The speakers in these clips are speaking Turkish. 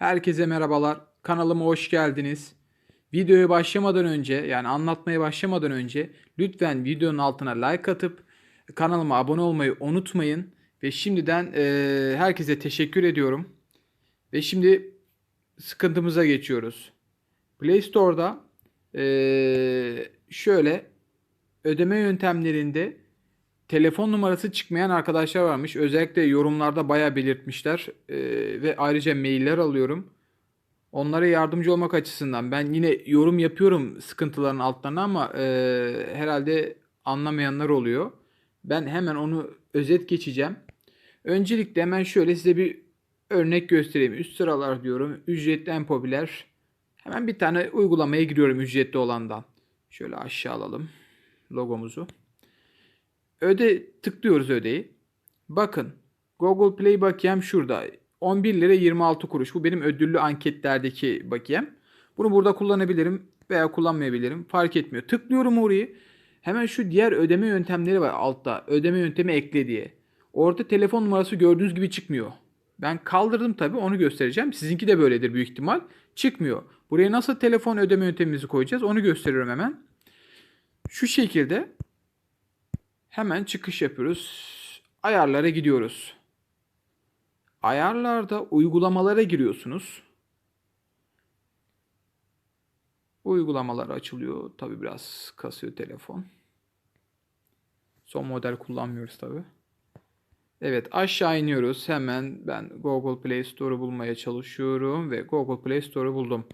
Herkese merhabalar. Kanalıma hoş geldiniz. Videoya başlamadan önce yani anlatmaya başlamadan önce lütfen videonun altına like atıp kanalıma abone olmayı unutmayın. Ve şimdiden eee, herkese teşekkür ediyorum. Ve şimdi sıkıntımıza geçiyoruz. Play Store'da eee, şöyle ödeme yöntemlerinde telefon numarası çıkmayan arkadaşlar varmış. Özellikle yorumlarda bayağı belirtmişler. Ee, ve ayrıca mailler alıyorum. Onlara yardımcı olmak açısından ben yine yorum yapıyorum sıkıntıların altlarına ama e, herhalde anlamayanlar oluyor. Ben hemen onu özet geçeceğim. Öncelikle hemen şöyle size bir örnek göstereyim. Üst sıralar diyorum. Ücretli en popüler. Hemen bir tane uygulamaya giriyorum ücretli olandan. Şöyle aşağı alalım logomuzu. Öde tıklıyoruz ödeyi. Bakın Google Play bakiyem şurada. 11 lira 26 kuruş. Bu benim ödüllü anketlerdeki bakiyem. Bunu burada kullanabilirim veya kullanmayabilirim. Fark etmiyor. Tıklıyorum orayı. Hemen şu diğer ödeme yöntemleri var altta. Ödeme yöntemi ekle diye. Orada telefon numarası gördüğünüz gibi çıkmıyor. Ben kaldırdım tabii onu göstereceğim. Sizinki de böyledir büyük ihtimal. Çıkmıyor. Buraya nasıl telefon ödeme yöntemimizi koyacağız onu gösteriyorum hemen. Şu şekilde Hemen çıkış yapıyoruz. Ayarlara gidiyoruz. Ayarlarda uygulamalara giriyorsunuz. Uygulamalar açılıyor. Tabi biraz kasıyor telefon. Son model kullanmıyoruz tabi. Evet aşağı iniyoruz. Hemen ben Google Play Store'u bulmaya çalışıyorum ve Google Play Store'u buldum.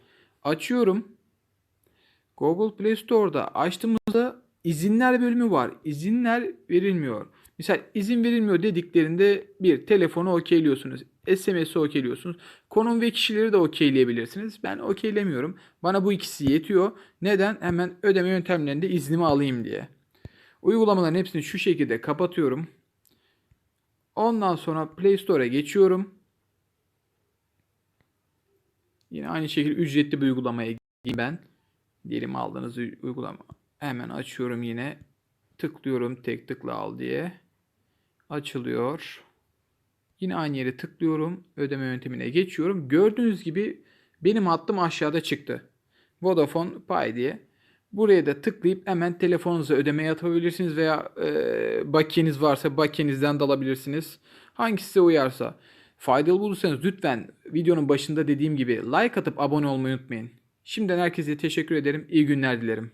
Açıyorum. Google Play Store'da açtığımızda izinler bölümü var. İzinler verilmiyor. Misal izin verilmiyor dediklerinde bir telefonu okeyliyorsunuz. SMS'i okeyliyorsunuz. Konum ve kişileri de okeyleyebilirsiniz. Ben okeylemiyorum. Bana bu ikisi yetiyor. Neden? Hemen ödeme yöntemlerinde iznimi alayım diye. Uygulamaların hepsini şu şekilde kapatıyorum. Ondan sonra Play Store'a geçiyorum. Yine aynı şekilde ücretli bir uygulamaya ben. Diyelim aldığınız uygulama. Hemen açıyorum yine. Tıklıyorum tek tıkla al diye. Açılıyor. Yine aynı yere tıklıyorum. Ödeme yöntemine geçiyorum. Gördüğünüz gibi benim hattım aşağıda çıktı. Vodafone Pay diye. Buraya da tıklayıp hemen telefonunuza ödeme atabilirsiniz veya e, bakiyeniz varsa bakiyenizden de alabilirsiniz. Hangisi size uyarsa. Faydalı bulursanız lütfen videonun başında dediğim gibi like atıp abone olmayı unutmayın. Şimdiden herkese teşekkür ederim. İyi günler dilerim.